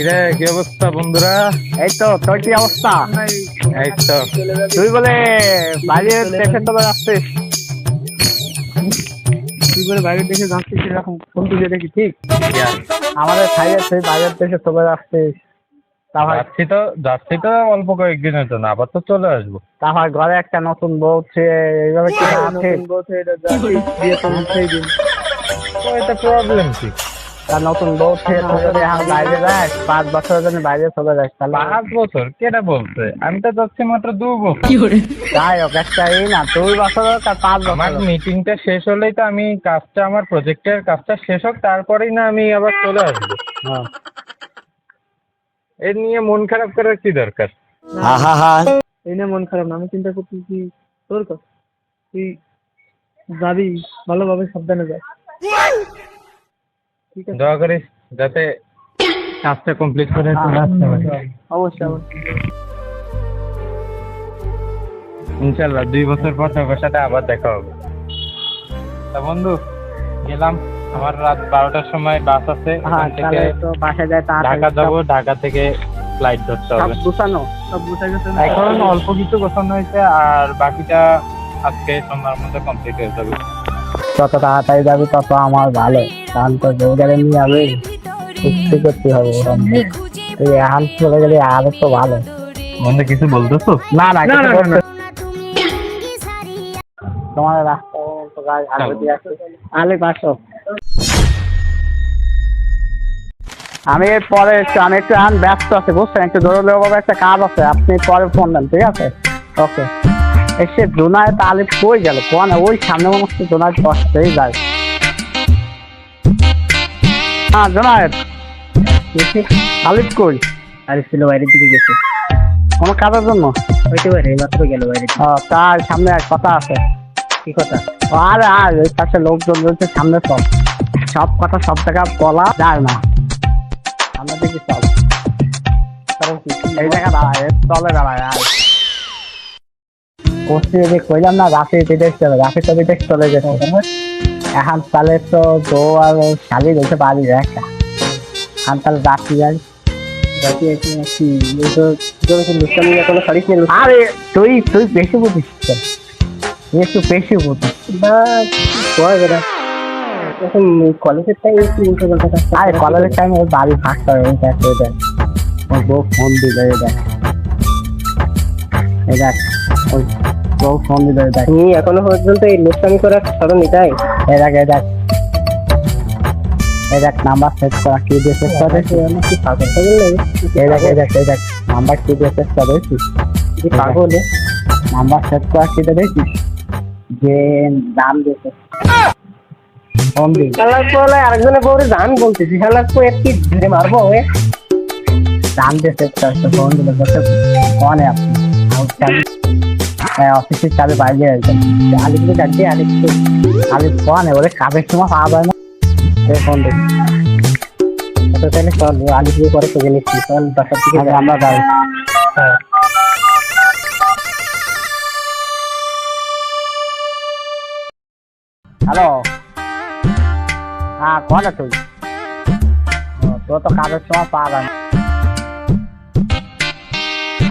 কিরে কি অবস্থা বন্ধুরা? এই তো তোর কি অবস্থা? এই তো। তুই বলে বাইরের দেশে চলে যাচ্ছিস। তুই বলে বাইরের দেশে যাচ্ছিস এরকম ফোন তুলে দেখি ঠিক? আমাদের খাইয়ে তুই বাইরের দেশে যাচ্ছিস। তারপর যাচ্ছি তো যাচ্ছি তো অল্প কয়েকদিনের জন্য আবার তো চলে আসব। তারপর ঘরে একটা নতুন বউ ছে এইভাবে কি আছে? তো এটা প্রবলেম কি? তার নতুন বউ যদি এখন বাইরে যাস পাঁচ বছরের জন্য বাইরে চলে যাস তাহলে পাঁচ বছর? কেটা বলছে? আমি তো যাচ্ছি মাত্র দু বছর। যাই হোক একটা এই না দুই বছর আর পাঁচ আমার বছর মিটিংটা শেষ হলেই তো আমি কাজটা আমার প্রজেক্টের কাজটা শেষ হোক তারপরেই না আমি আবার চলে আসব। হ্যাঁ। এর নিয়ে মন খারাপ করার কি দরকার? এই না মন খারাপ না আমি চিন্তা করছি কি তোর কথা। তুই যাবি ভালোভাবে সাবধানে যা। ঠিক আছে দয়া করিস যাতে কাজটা কমপ্লিট করে চলে আসতে পারি। অবশ্যই অবশ্যই। ইনশাল্লাহ দুই বছর পর তোর সাথে আবার দেখা হবে। তা বন্ধু গেলাম। আমার রাত বারোটার সময় বাস আছে। হ্যাঁ থেকে ঢাকা যাব। ঢাকা থেকে ফ্লাইট ধরতে হবে? এখন অল্প কিছু গোছানো হয়েছে আর বাকিটা আজকে সন্ধ্যার মধ্যে কমপ্লিট হয়ে যাবে। যত তাড়াতাড়ি যাবি তত আমার ভালো। কারণ তো বউদারে নিয়ে যাবে চুক্তি করতে হবে ওরকম তুই এখন চলে গেলে আরও তো ভালো। বন্ধু কিছু বলতেছো? না না না, তোমার রাস্তা তো আলে পাঁচশো। আমি এর পরে একটু আমি একটু ব্যস্ত আছি বুঝছেন? একটু জরুরি একটা কাজ আছে। আপনি পরে ফোন দেন ঠিক আছে? ওকে এসে জোনায় তালিব কই গেল? কোন ওই সামনে মনে হচ্ছে জোনায় কষ্টই যায়। হ্যাঁ জোনায়েত তালিব কই? আরে ছিল বাইরের দিকে গেছে। কোনো কাজের জন্য? হইতে পারে মাত্র গেল বাইরে ও, তার সামনে এক কথা আছে। কি কথা? আরে আর ওই পাশে লোকজন রয়েছে সামনে সব। সব কথা সব জায়গা বলা যায় না। সামনে দেখি সব। কারণ কি এই জায়গা দাঁড়ায় তলে দাঁড়ায় আর কোর্সি যে কইলাম না রাতে বিদেশ চলে রাতে তো বিদেশ চলে গেছে এখন তাহলে তো বউ আর শালি রয়েছে বাড়ি একটা। এখন তাহলে রাত্রি যাই আরে তুই তুই বেশি বুঝিস একটু বেশি বুঝিস এখন কলেজের টাইম একটু আরে কলেজের টাইমে ওর বাড়ি ফাঁকতে হবে ওই দেখ ওই দেখ। ওর বউ ফোন দিল এই দেখ। এই দেখ ওর বউ ফোন এই দেখ তুমি এখনও পর্যন্ত এই লুচ্ছামি করার সরণ এটাই এই দেখ এই দেখ। এই দেখ নাম্বার সেট করা কি দিয়ে সেট করা দেখি। কি পাগল এই দেখ এই দেখ এই দেখ নাম্বার কি দিয়ে সেট করা দেখছিস কি পাগল নাম্বার সেট করা কি দিয়ে দেখছিস যে দিল শালার পরে আরেকজনের বউরে জান বলতেছি পর একটি ধরে মারবো ওয়ে দাম দিয়ে সেট করা ফোন দিল বলছে ফোনে আপনি অফিসের চাবি বাইরে আছে। আলিপুরে যাচ্ছে আলিপুর আলিপ ফোন বলে কাজের সময় পাওয়া যায় না। ফোন দেখি। তো তাহলে চল আলিপুর পরে চলে নিচ্ছি চল বাসার দিকে আমরা যাই। হ্যাঁ। হ্যালো হ্যাঁ কন তুই তোর তো কাজের সময় পাওয়া যায় না।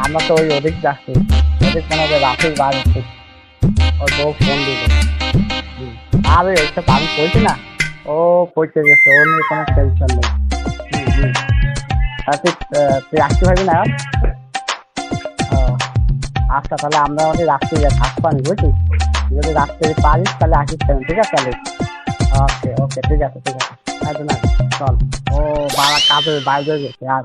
আমরা তো ওই ওদিক যাচ্ছি। ওদিক মনে হয় রাতের বাড়ি ওর ফোন দিল। আরে এইসব আমি কইছি না? ও কইতে গেছে ওর নিয়ে কোনো টেনশন নেই। তা তুই তুই আসতে পারবি না? আচ্ছা তাহলে আমরা ওদের রাত্রে থাকব আমি বুঝছিস যদি রাত্রে পারিস, তাহলে আসিস কেন? ঠিক আছে, তাহলে? ওকে ওকে, ঠিক আছে ঠিক আছে। একদম না, চল। ও, বাবা কাজে বাইরে গেছে, আর।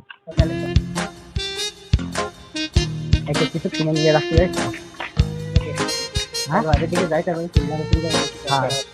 একটু কিছু কিনে নিয়ে রাখতে যাই তো? হ্যাঁ দিকে যাই তারপরে হ্যাঁ।